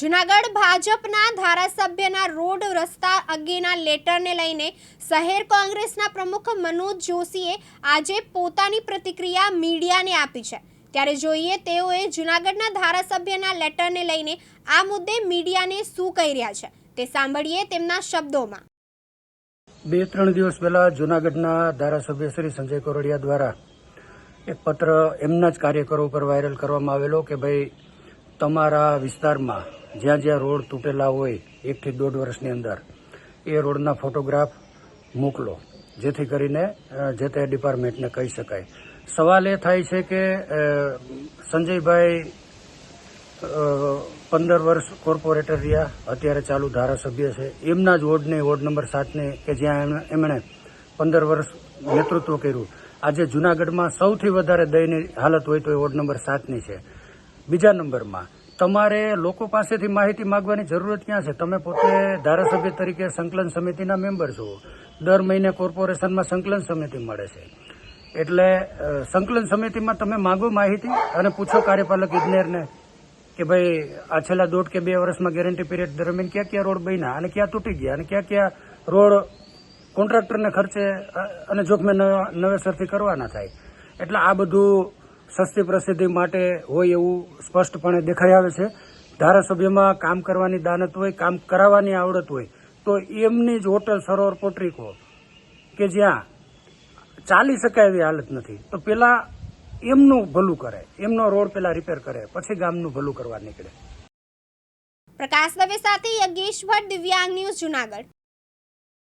જુનાગઢ ભાજપના ધારાસભ્યના રોડ રસ્તા અંગેના લેટરને લઈને શહેર કોંગ્રેસના પ્રમુખ મનોજ જોશીએ આજે પોતાની પ્રતિક્રિયા મીડિયાને આપી છે. ત્યારે જોઈએ તેઓએ જુનાગઢના ધારાસભ્યના લેટરને લઈને આ મુદ્દે મીડિયાને શું કહી રહ્યા છે તે સાંભળીએ તેમના શબ્દોમાં. બે ત્રણ દિવસ પહેલા જૂનાગઢના ધારાસભ્ય શ્રી સંજય કોરડિયા દ્વારા એક પત્ર એમના જ કાર્યકરો ઉપર વાયરલ કરવામાં આવેલો કે ભાઈ તમારા વિસ્તારમાં જ્યાં જ્યાં રોડ તૂટેલા હોય, એકથી દોઢ વર્ષની અંદર, એ રોડના ફોટોગ્રાફ મોકલો. જેથી કરીને જે તે ડિપાર્ટમેન્ટને કહી શકાય. સવાલ એ થાય છે કે સંજયભાઈ પંદર વર્ષ કોર્પોરેટર રહ્યા, અત્યારે ચાલુ ધારાસભ્ય છે. એમના જ વોર્ડને, વોર્ડ નંબર સાતને, કે જ્યાં એમણે- પંદર વર્ષ નેતૃત્વ કર્યું. આજે જુનાગઢમાં સૌથી વધારે દયની હાલત હોય તો એ વોર્ડ નંબર સાતની છે. બીજા નંબરમાં, તમારે લોકો પાસેથી માહિતી માંગવાની જરૂરત ક્યાં છે? તમે પોતે ધારાસભ્ય તરીકે સંકલન સમિતિના મેમ્બર છો. દર મહિને કોર્પોરેશનમાં સંકલન સમિતિ મળે છે. એટલે સંકલન સમિતિમાં તમે માગો માહિતી અને પૂછો કાર્યપાલક ઇજનેરને કે ભાઈ, આ છેલ્લા દોઢ કે બે વર્ષમાં ગેરંટી પીરિયડ દરમિયાન ક્યાં ક્યાં રોડ બન્યા અને ક્યાં તૂટી ગયા અને ક્યાં ક્યાં રોડ કોન્ટ્રાક્ટરને ખર્ચે અને જોખમે નવા- નવેસરથી કરવાના થાય. એટલે આ બધું સસ્તી પ્રસિદ્ધિ માટે હોય એવું સ્પષ્ટપણે દેખાઈ આવે છે. ધારાસભ્યમાં કામ કરવાની દાનત હોય, કામ કરાવવાની આવડત હોય, તો એમની જ હોટલ સરોવર પોટ્રીકો કે જ્યાં ચાલી શકાય એવી હાલત નથી. તો પેલા એમનું ભલું કરે, એમનો રોડ પેલા રિપેર કરે, પછી ગામનું ભલું કરવા નીકળે. પ્રકાશ દવે સાથે યજ્ઞેશ ભટ્ટ દિવ્યાંગ ન્યૂઝ જુનાગઢ.